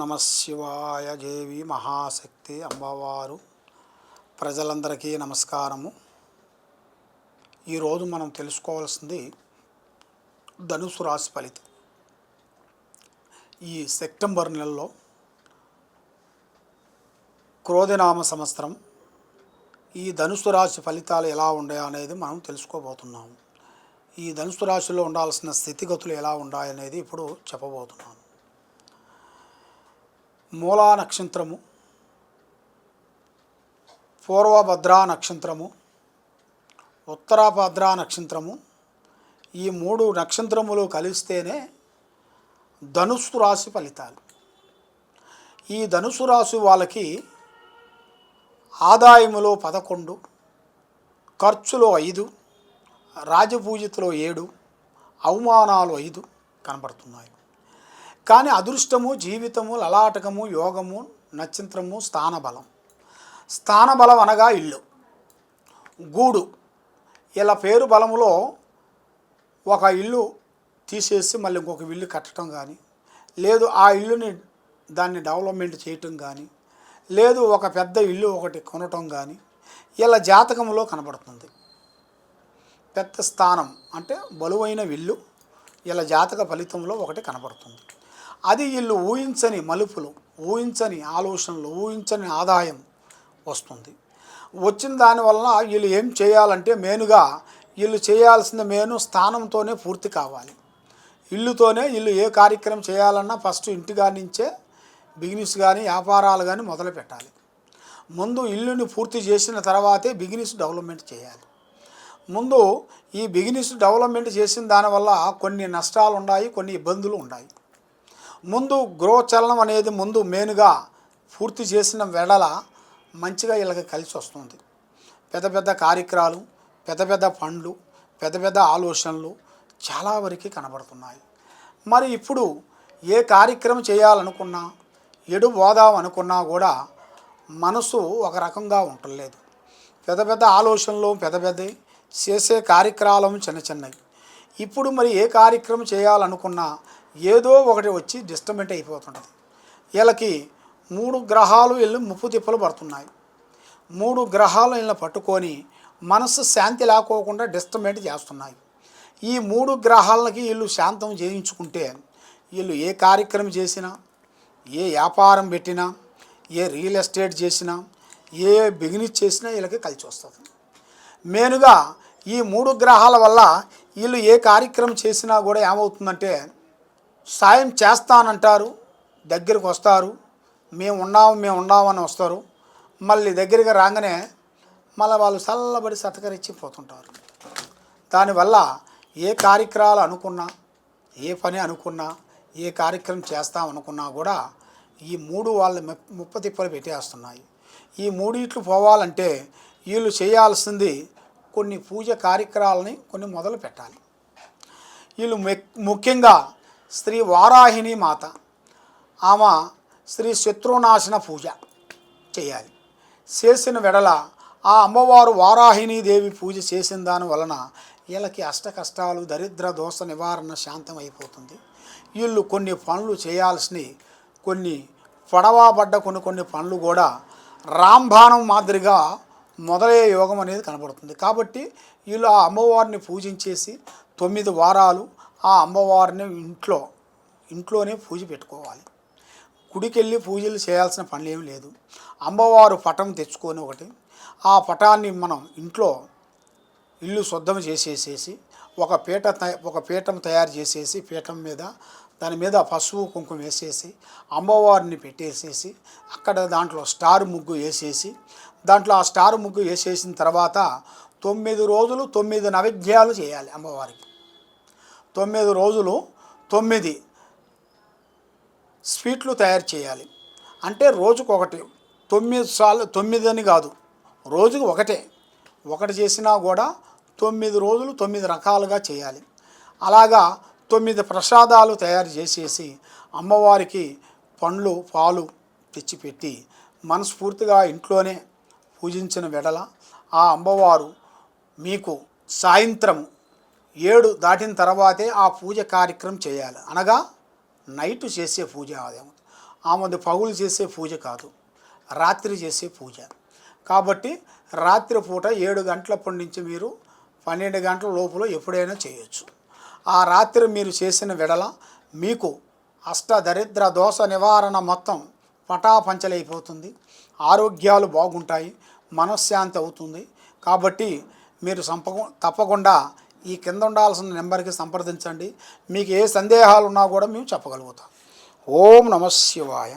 నమ శివాయ దేవి మహాశక్తి అమ్మవారు ప్రజలందరికీ నమస్కారము. ఈరోజు మనం తెలుసుకోవాల్సింది ధనుసు రాశి ఫలితం. ఈ సెప్టెంబర్ నెలలో క్రోధనామ సంవత్సరం ఈ ధనుసు రాశి ఫలితాలు ఎలా ఉన్నాయో అనేది మనం తెలుసుకోబోతున్నాము. ఈ ధనుసు రాశిలో ఉండాల్సిన స్థితిగతులు ఎలా ఉన్నాయనేది ఇప్పుడు చెప్పబోతున్నాను. మూలా నక్షత్రము పూర్వభద్రా నక్షత్రము ఉత్తరాభద్రా నక్షత్రము ఈ మూడు నక్షత్రములు కలిస్తేనే ధనుస్సు రాశి ఫలితాలు. ఈ ధనుసు రాశి వాళ్ళకి ఆదాయములో పదకొండు ఖర్చులో ఐదు రాజపూజితలో ఏడు అవమానాలు ఐదు కనబడుతున్నాయి. కానీ అదృష్టము జీవితము లలాటకము యోగము నక్షత్రము స్థానబలం. స్థానబలం అనగా ఇల్లు. గూడు. ఇలా పేరు బలములో ఒక ఇల్లు తీసేసి మళ్ళీ ఇంకొక ఇల్లు కట్టడం కానీ లేదు ఆ ఇల్లుని దాన్ని డెవలప్మెంట్ చేయటం కానీ లేదు ఒక పెద్ద ఇల్లు ఒకటి కొనటం కానీ ఇలా జాతకంలో కనబడుతుంది. పెద్ద స్థానం అంటే బలువైన ఇల్లు ఇలా జాతక ఫలితంలో ఒకటి కనబడుతుంది. అది వీళ్ళు ఊహించని మలుపులు ఊహించని ఆలోచనలు ఊహించని ఆదాయం వస్తుంది. వచ్చిన దానివల్ల వీళ్ళు ఏం చేయాలంటే మెయిన్గా వీళ్ళు చేయాల్సిన మెయిన్ స్థానంతోనే పూర్తి కావాలి. ఇల్లుతోనే వీళ్ళు ఏ కార్యక్రమం చేయాలన్నా ఫస్ట్ ఇంటిగా నుంచే బిజినెస్ కానీ వ్యాపారాలు కానీ మొదలు పెట్టాలి. ముందు ఇల్లుని పూర్తి చేసిన తర్వాతే బిజినెస్ డెవలప్మెంట్ చేయాలి. ముందు ఈ బిజినెస్ డెవలప్మెంట్ చేసిన దానివల్ల కొన్ని నష్టాలు ఉన్నాయి కొన్ని ఇబ్బందులు ఉన్నాయి ముందు గృహచలనం అనేది ముందు మెయిన్గా పూర్తి చేసిన వెడల మంచిగా వీళ్ళకి కలిసి వస్తుంది. పెద్ద పెద్ద కార్యక్రమాలు పెద్ద పెద్ద పండ్లు పెద్ద పెద్ద ఆలోచనలు చాలా వరకు కనబడుతున్నాయి. మరి ఇప్పుడు ఏ కార్యక్రమం చేయాలనుకున్నా ఎడు పోదాం అనుకున్నా కూడా మనసు ఒక రకంగా ఉండలేదు పెద్ద పెద్ద ఆలోచనలు పెద్ద పెద్దవి చేసే కార్యక్రమాలు చిన్న చిన్నవి. ఇప్పుడు మరి ఏ కార్యక్రమం చేయాలనుకున్నా ఏదో ఒకటి వచ్చి డిస్టర్బెంట్ అయిపోతుంటుంది. వీళ్ళకి మూడు గ్రహాలు వీళ్ళు ముప్పు తిప్పలు పడుతున్నాయి. మూడు గ్రహాలు వీళ్ళని పట్టుకొని మనసు శాంతి లేకోకుండా డిస్టర్బెంట్ చేస్తున్నాయి. ఈ మూడు గ్రహాలకి వీళ్ళు శాంతం చేయించుకుంటే వీళ్ళు ఏ కార్యక్రమం చేసినా ఏ వ్యాపారం పెట్టినా ఏ రియల్ ఎస్టేట్ చేసినా ఏ బిజినెస్ చేసినా వీళ్ళకి కలిసి వస్తుంది. మెయిన్గా ఈ మూడు గ్రహాల వల్ల వీళ్ళు ఏ కార్యక్రమం చేసినా కూడా ఏమవుతుందంటే సాయం చేస్తానంటారు దగ్గరికి వస్తారు. మేము ఉన్నాము మేము ఉన్నామని వస్తారు. మళ్ళీ దగ్గరికి రాగానే మళ్ళీ వాళ్ళు చల్లబడి సతకరించి పోతుంటారు. దానివల్ల ఏ కార్యక్రమాలు అనుకున్నా ఏ పని అనుకున్నా ఏ కార్యక్రమం చేస్తాం అనుకున్నా కూడా ఈ మూడు వాళ్ళ ముప్ప తిప్పలు పెట్టేస్తున్నాయి. ఈ మూడిట్లు పోవాలంటే వీళ్ళు చేయాల్సింది కొన్ని పూజ కార్యక్రమాలని కొన్ని మొదలు పెట్టాలి వీళ్ళు ముఖ్యంగా శ్రీ వారాహిణి మాత. ఆమె శ్రీ శత్రునాశన పూజ చేయాలి. చేసిన వెడల ఆ అమ్మవారు వారాహిణీ దేవి పూజ చేసిన దాని వలన వీళ్ళకి అష్ట కష్టాలు దరిద్ర దోష నివారణ శాంతం అయిపోతుంది వీళ్ళు కొన్ని పనులు చేయాల్సినవి కొన్ని పడవబడ్డ కొన్ని కొన్ని పనులు కూడా రాంబాణం మాదిరిగా మొదలయ్యే యోగం అనేది కనబడుతుంది. కాబట్టి వీళ్ళు ఆ అమ్మవారిని పూజించేసి తొమ్మిది వారాలు ఆ అమ్మవారిని ఇంట్లో ఇంట్లోనే పూజ పెట్టుకోవాలి. గుడికెళ్ళి పూజలు చేయాల్సిన పని లేదు. అమ్మవారు పటం తెచ్చుకొని ఒకటి ఆ పటాన్ని మనం ఇంట్లో ఇల్లు శుద్ధం చేసేసేసి ఒక పీట తయ- ఒక పీఠం తయారు చేసేసి పీఠం మీద దాని మీద పసుపు కుంకుమ వేసేసి అమ్మవారిని పెట్టేసేసి అక్కడ దాంట్లో స్టార్ ముగ్గు వేసేసి దాంట్లో ఆ స్టార్ ముగ్గు వేసేసిన తర్వాత తొమ్మిది రోజులు తొమ్మిది నైవేద్యాలు చేయాలి అమ్మవారికి. తొమ్మిది రోజులు తొమ్మిది స్వీట్లు తయారు చేయాలి. అంటే రోజుకు ఒకటి తొమ్మిది సార్లు తొమ్మిది అని కాదు రోజుకు ఒకటే. ఒకటి చేసినా కూడా తొమ్మిది రోజులు తొమ్మిది రకాలుగా చేయాలి. అలాగా తొమ్మిది ప్రసాదాలు తయారు చేసేసి అమ్మవారికి పండ్లు పాలు తెచ్చిపెట్టి మనస్ఫూర్తిగా ఇంట్లోనే పూజించిన వెడల ఆ అమ్మవారు మీకు సాయంత్రం ఏడు దాటిన తర్వాతే ఆ పూజ కార్యక్రమం చేయాలి. అనగా నైట్ చేసే పూజ అదే. ఆమెది పగులు చేసే పూజ కాదు. రాత్రి చేసే పూజ. కాబట్టి రాత్రి పూట ఏడు గంటలప్పటి నుంచి మీరు పన్నెండు గంటల లోపల ఎప్పుడైనా చేయొచ్చు. ఆ రాత్రి మీరు చేసిన విడల మీకు అష్ట దరిద్ర దోష నివారణ మొత్తం పటాపంచలైపోతుంది. ఆరోగ్యాలు బాగుంటాయి. మనశ్శాంతి అవుతుంది. కాబట్టి మీరు సంప తప్పకుండా ఈ కింద ఉండాల్సిన నెంబర్కి సంప్రదించండి. మీకు ఏ సందేహాలు ఉన్నా కూడా మేము చెప్పగలుగుతాం. ఓం నమ శివాయ.